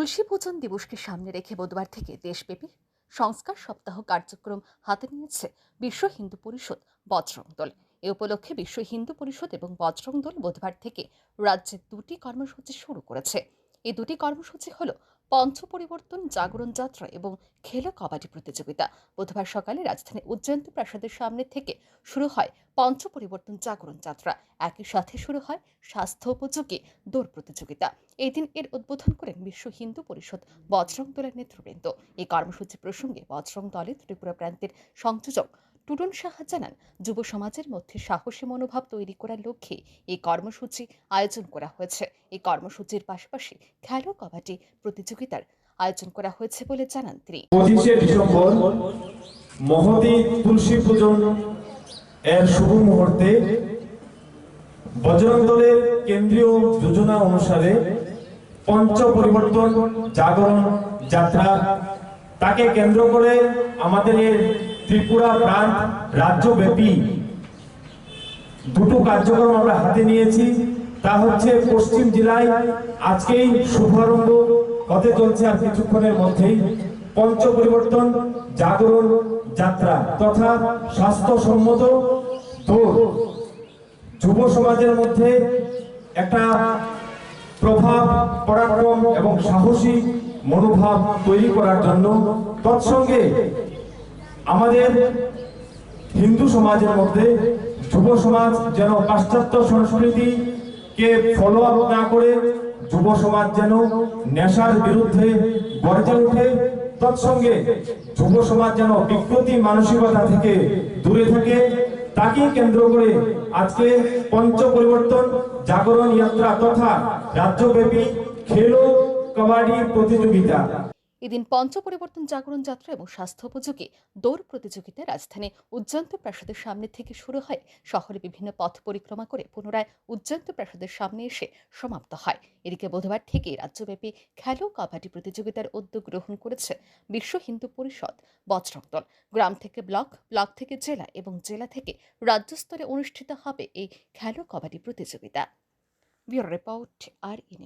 তুলসী পূজন দিবসকে সামনে রেখে বুধবার থেকে দেশব্যাপী সংস্কার সপ্তাহ কার্যক্রম হাতে নিয়েছে বিশ্ব হিন্দু পরিষদ বজরং দল। এ উপলক্ষে বিশ্ব হিন্দু পরিষদ এবং বজরং দল বুধবার থেকে রাজ্যে দুটি কর্মসূচি শুরু করেছে। এই দুটি কর্মসূচি হল পঞ্চ পরিবর্তন, জাগরণ যাত্রা এবং খেলো কবাডি প্রতিযোগিতা। বুধবার সকালে রাজধানী উজ্জয়ন্তী প্রাসাদের সামনে থেকে শুরু হয় পঞ্চ পরিবর্তন, জাগরণ যাত্রা। একই সাথে শুরু হয় স্বাস্থ্য উপযোগী দৌড় প্রতিযোগিতা। এই দিন এর উদ্বোধন করেন বিশ্ব হিন্দু পরিষদ বজরং দলের নেতৃবৃন্দ। এই কর্মসূচি প্রসঙ্গে বজরং দলের ত্রিপুরা প্রান্তের সংযোজক টুডন সাহা জানান, যুব সমাজের মধ্যে সাহসী মনোভাব তৈরি করার লক্ষ্যে এই কর্মসূচি আয়োজন করা হয়েছে। এই কর্মসূচির পাশাপাশি খেলো কবাডি প্রতিযোগিতার আয়োজন করা হয়েছে বলে জানান তিনি। পঁচিশে ডিসেম্বর তুলসী পূজন এর শুভ মুহূর্তে বজরং দলের কেন্দ্রীয় যোজনা অনুসারে পঞ্চ পরিবর্তন জাগরণ যাত্রা, তাকে কেন্দ্র করে আমাদের ত্রিপুরা প্রান্ত রাজ্যব্যাপী দুটো কার্যক্রম আমরা হাতে নিয়েছি। তা হচ্ছে পশ্চিম জেলায় আজকেই শুভারম্ভ হতে চলছে আর কিছুক্ষণের মধ্যেই পঞ্চ পরিবর্তন, জাগরণ যাত্রা তথা স্বাস্থ্যসম্মত দৌড় যুব সমাজের মধ্যে একটা প্রভাব, পরাক্রম এবং সাহসী মনোভাব তৈরি করার জন্য তৎসঙ্গে আমাদের হিন্দু সমাজের মধ্যে যুব সমাজ যেন পাশ্চাত্য সংস্কৃতিকে ফলো আপ না করে, যুব সমাজ যেন নেশার বিরুদ্ধে গর্জে উঠে তৎসঙ্গে যুব সমাজ যেন বিকৃতি মানসিকতা থেকে দূরে থাকে। তাকে কেন্দ্র করে আজকে পঞ্চ পরিবর্তন জাগরণ যাত্রা তথা রাজ্যব্যাপী খেলো, কবাডি প্রতিযোগিতা। এদিন পঞ্চ পরিবর্তন জাগরণ যাত্রা এবং স্বাস্থ্য উপযোগী দৌড় প্রতিযোগিতা রাজধানী উজ্জয়ন্ত প্রাসাদের সামনে থেকে শুরু হয়। শহরে বিভিন্ন পথ পরিক্রমা করে পুনরায় উজ্জয়ন্ত প্রাসাদের সামনে এসে সমাপ্ত হয়। এদিকে বুধবার থেকে রাজ্যব্যাপী খেলো কাবাডি প্রতিযোগিতার উদ্যোগ গ্রহণ করেছে বিশ্ব হিন্দু পরিষদ বজরং দল গ্রাম থেকে ব্লক ব্লক থেকে জেলা এবং জেলা থেকে রাজ্য স্তরে অনুষ্ঠিত হবে এই খেলো কাবাডি প্রতিযোগিতা। ব্যুরো রিপোর্ট আর ই